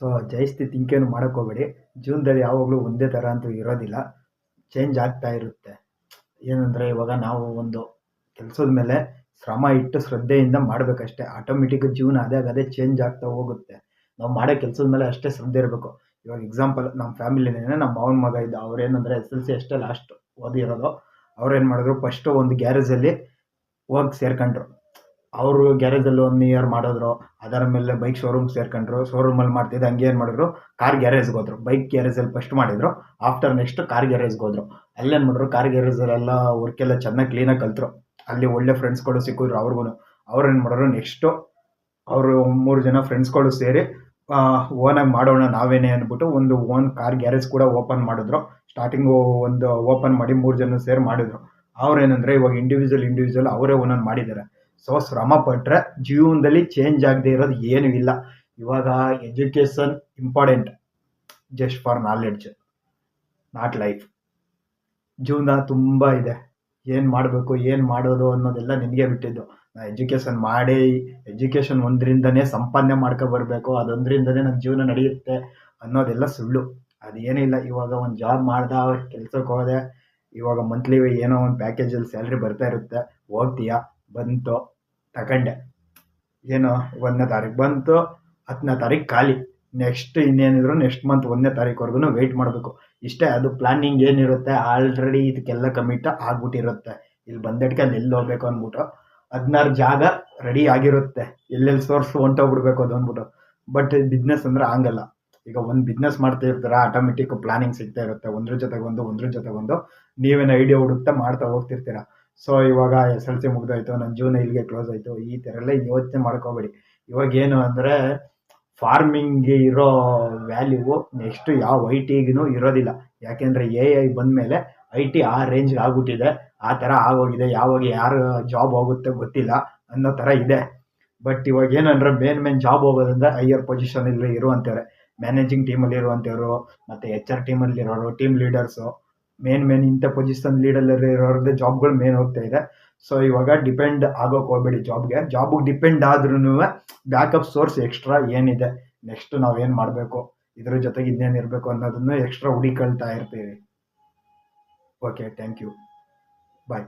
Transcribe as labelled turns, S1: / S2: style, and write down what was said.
S1: So ಜಾಸ್ತಿ ತಿಂಕೇನು ಮಾಡೋಕ್ಕೆ ಹೋಗಬೇಡಿ. ಜೀವನದಲ್ಲಿ ಯಾವಾಗಲೂ ಒಂದೇ ಥರ ಅಂತೂ ಇರೋದಿಲ್ಲ. ಚೇಂಜ್ ಆಗ್ತಾ ಇರುತ್ತೆ. ಏನಂದರೆ ಇವಾಗ ನಾವು ಒಂದು ಕೆಲಸದ ಮೇಲೆ ಶ್ರಮ ಇಟ್ಟು ಶ್ರದ್ಧೆಯಿಂದ ಮಾಡಬೇಕಷ್ಟೇ. ಆಟೋಮೆಟಿಕ್ ಜೀವನ ಅದೇ ಅದೇ ಚೇಂಜ್ ಆಗ್ತಾ ಹೋಗುತ್ತೆ. ನಾವು ಮಾಡೋ ಕೆಲಸದ ಮೇಲೆ ಅಷ್ಟೇ ಶ್ರದ್ಧೆ ಇರಬೇಕು. ಇವಾಗ ಎಕ್ಸಾಂಪಲ್ ನಮ್ಮ ಫ್ಯಾಮಿಲಿನೇ ನಮ್ಮ ಮಾವನ ಮಗ ಇದ್ದ. ಅವ್ರೇನಂದರೆ ಎಸ್ ಎಲ್ ಸಿ ಅಷ್ಟೇ ಲಾಸ್ಟ್ ಓದಿರೋದು. ಅವ್ರೇನು ಮಾಡಿದ್ರು ಫಸ್ಟು ಒಂದು ಗ್ಯಾರೇಜಲ್ಲಿ ಹೋಗಿ ಸೇರ್ಕೊಂಡ್ರು. ಅವರು ಗ್ಯಾರೇಜಲ್ಲಿ ಒನ್ ಇಯರ್ ಮಾಡಿದ್ರು, ಅದರ ಮೇಲೆ ಬೈಕ್ ಶೋರೂಮ್ ಸೇರ್ಕೊಂಡ್ರು ಶೋರೂಮಲ್ಲಿ ಮಾಡ್ತಿದ್ದ, ಹಂಗೆ ಏನು ಮಾಡಿದ್ರು? ಕಾರ್ ಗ್ಯಾರೇಜ್ಗೆ ಹೋದ್ರು. ಬೈಕ್ ಗ್ಯಾರೇಜಲ್ಲಿ ಫಸ್ಟ್ ಮಾಡಿದ್ರು ಆಫ್ಟರ್ ನೆಕ್ಸ್ಟ್ ಕಾರ್ ಗ್ಯಾರೇಜ್ಗೆ ಹೋದ್ರು. ಅಲ್ಲೇನು ಮಾಡಿದ್ರು? ಕಾರ್ ಗ್ಯಾರೇಜಲ್ಲೆಲ್ಲ ವರ್ಕೆಲ್ಲ ಚೆನ್ನಾಗಿ ಕ್ಲೀನಾಗಿ ಕಲ್ತರು. ಅಲ್ಲಿ ಒಳ್ಳೆ ಫ್ರೆಂಡ್ಸ್ಗಳು ಸಿಕ್ಕಿದ್ರು ಅವ್ರಿಗೂ ಅವ್ರು ಏನು ಮಾಡಿದ್ರು? ನೆಕ್ಸ್ಟು ಅವರು ಮೂರು ಜನ ಫ್ರೆಂಡ್ಸ್ಗಳು ಸೇರಿ ಓನಾಗಿ ಮಾಡೋಣ ನಾವೇನೇ ಅಂದ್ಬಿಟ್ಟು ಒಂದು ಓನ್ ಕಾರ್ ಗ್ಯಾರೇಜ್ ಕೂಡ ಓಪನ್ ಮಾಡಿದ್ರು. ಸ್ಟಾರ್ಟಿಂಗು ಒಂದು ಓಪನ್ ಮಾಡಿ ಮೂರು ಜನ ಸೇರಿ ಮಾಡಿದ್ರು. ಅವ್ರೇನಂದ್ರೆ ಇವಾಗ ಇಂಡಿವಿಜುವಲ್ ಇಂಡಿವಿಜುವಲ್ ಅವರೇ ಒಂದೊಂದು ಮಾಡಿದ್ದಾರೆ. ಸೊ ಶ್ರಮ ಪಟ್ಟರೆ ಜೀವನದಲ್ಲಿ ಚೇಂಜ್ ಆಗದೆ ಇರೋದು ಏನೂ ಇಲ್ಲ. ಇವಾಗ education important just for knowledge not life ಜೀವನ ತುಂಬ ಇದೆ. ಏನು ಮಾಡಬೇಕು, ಏನು ಮಾಡೋದು ಅನ್ನೋದೆಲ್ಲ ನಿನಗೆ ಬಿಟ್ಟಿದ್ದು. ನಾ ಎಜುಕೇಷನ್ ಮಾಡಿ ಎಜುಕೇಷನ್ ಒಂದರಿಂದನೇ ಸಂಪಾದನೆ ಮಾಡ್ಕೊ ಬರಬೇಕು, ಅದೊಂದರಿಂದನೇ ನನ್ನ ಜೀವನ ನಡೆಯುತ್ತೆ ಅನ್ನೋದೆಲ್ಲ ಸುಳ್ಳು. ಅದೇನಿಲ್ಲ ಇವಾಗ ಒಂದು ಜಾಬ್ ಮಾಡ್ದೆ ಕೆಲ್ಸಕ್ಕೆ ಹೋದೆ, ಇವಾಗ ಮಂತ್ಲಿ ಏನೋ ಒಂದು ಪ್ಯಾಕೇಜಲ್ಲಿ ಸ್ಯಾಲ್ರಿ ಬರ್ತಾ ಇರುತ್ತೆ. ಹೋಗ್ತೀಯಾ? ಬಂತು. ತಗೊಂಡೆ ಏನು, ಒಂದನೇ ತಾರೀಕು ಬಂತು, ಹತ್ತನೇ ತಾರೀಕು ಖಾಲಿ. ನೆಕ್ಸ್ಟ್ ಇನ್ನೇನಿದ್ರು ನೆಕ್ಸ್ಟ್ ಮಂತ್ ಒಂದನೇ ತಾರೀಕುವರೆಗೂ ವೆಯ್ಟ್ ಮಾಡಬೇಕು. ಇಷ್ಟೇ, ಅದು ಪ್ಲಾನಿಂಗ್ ಏನಿರುತ್ತೆ ಆಲ್ರೆಡಿ ಇದಕ್ಕೆಲ್ಲ ಕಮಿಟ್ ಆಗ್ಬಿಟ್ಟಿರುತ್ತೆ. ಇಲ್ಲಿ ಬಂದಟ್ಕೆ ಅಲ್ಲಿ ಎಲ್ಲಿ ಹೋಗ್ಬೇಕು ಅಂದ್ಬಿಟ್ಟು. ಹದಿನಾರು ಜಾಗ ರೆಡಿ ಆಗಿರುತ್ತೆ. ಎಲ್ಲೆಲ್ಲಿ ಸೋರ್ಸ್ ಹೊಂಟೋಗ್ಬಿಡ್ಬೇಕು ಅದು ಅಂದ್ಬಿಟ್ಟು. ಬಟ್ ಬಿಸ್ನೆಸ್ ಅಂದರೆ ಹಂಗಲ್ಲ. ಈಗ ಒಂದು ಬಿಸ್ನೆಸ್ ಮಾಡ್ತಾ ಇರ್ತಾರೆ ಆಟೋಮೆಟಿಕ್ ಪ್ಲಾನಿಂಗ್ ಸಿಗ್ತಾ ಇರುತ್ತೆ. ಒಂದ್ರ ಜೊತೆಗೊಂದು ಒಂದ್ರ ಜೊತೆಗೊಂದು. ನೀವೇನು ಐಡಿಯಾ ಹುಡುಕ್ತಾ ಮಾಡ್ತಾ ಹೋಗ್ತಿರ್ತೀರ. ಸೊ ಇವಾಗ ಎಸ್ ಎಲ್ ಸಿ ಮುಗ್ದೋಯ್ತು ನನ್ನ ಜೀವನ ಇಲ್ಲಿಗೆ ಕ್ಲೋಸ್ ಆಯಿತು. ಈ ಥರ ಎಲ್ಲ ಯೋಚನೆ ಮಾಡ್ಕೋಬೇಡಿ. ಇವಾಗ ಏನು ಅಂದರೆ ಫಾರ್ಮಿಂಗ್ಗೆ ಇರೋ ವ್ಯಾಲ್ಯೂ ನೆಕ್ಸ್ಟ್ ಯಾವ ಐ ಟಿಗೂ ಇರೋದಿಲ್ಲ. ಯಾಕೆಂದರೆ ಎ ಐ ಬಂದಮೇಲೆ ಐ ಟಿ ಆ ರೇಂಜ್ಗೆ ಆಗ್ಬಿಟ್ಟಿದೆ. ಆ ಥರ ಆಗೋಗಿದೆ. ಯಾವಾಗ ಯಾರು ಜಾಬ್ ಹೋಗುತ್ತೆ ಗೊತ್ತಿಲ್ಲ ಅನ್ನೋ ಥರ ಇದೆ. ಬಟ್ ಇವಾಗ ಏನಂದ್ರೆ ಮೇನ್ ಮೇನ್ ಜಾಬ್ ಹೋಗೋದಂದ್ರೆ ಹೈಯರ್ ಪೊಸಿಷನಲ್ಲಿ ಇರುವಂಥವ್ರೆ ಮ್ಯಾನೇಜಿಂಗ್ ಟೀಮಲ್ಲಿ ಇರುವಂಥವ್ರು ಮತ್ತು ಎಚ್ ಆರ್ ಟೀಮಲ್ಲಿ ಇರೋರು ಟೀಮ್ ಲೀಡರ್ಸು ಮೇನ್ ಮೇನ್ ಇಂಥ ಪೊಸಿಷನ್ ಲೀಡಲ್ಲಿ ಜಾಬ್ ಜಾಬ್ಗಳು ಮೇನ್ ಹೋಗ್ತಾ ಇದೆ. ಸೊ ಇವಾಗ ಡಿಪೆಂಡ್ ಆಗೋಕೆ ಹೋಗ್ಬೇಡಿ ಜಾಬ್ಗೆ ಜಾಬಿಗೆ ಡಿಪೆಂಡ್ ಆದ್ರೂ ಬ್ಯಾಕಪ್ ಸೋರ್ಸ್ ಎಕ್ಸ್ಟ್ರಾ ಏನಿದೆ. ನೆಕ್ಸ್ಟ್ ನಾವೇನು ಮಾಡಬೇಕು? ಇದ್ರ ಜೊತೆಗೆ ಇನ್ನೇನು ಇರಬೇಕು ಅನ್ನೋದನ್ನು ಎಕ್ಸ್ಟ್ರಾ ಹುಡಿಕೊಳ್ತಾ ಇರ್ತೀವಿ. Okay thank you bye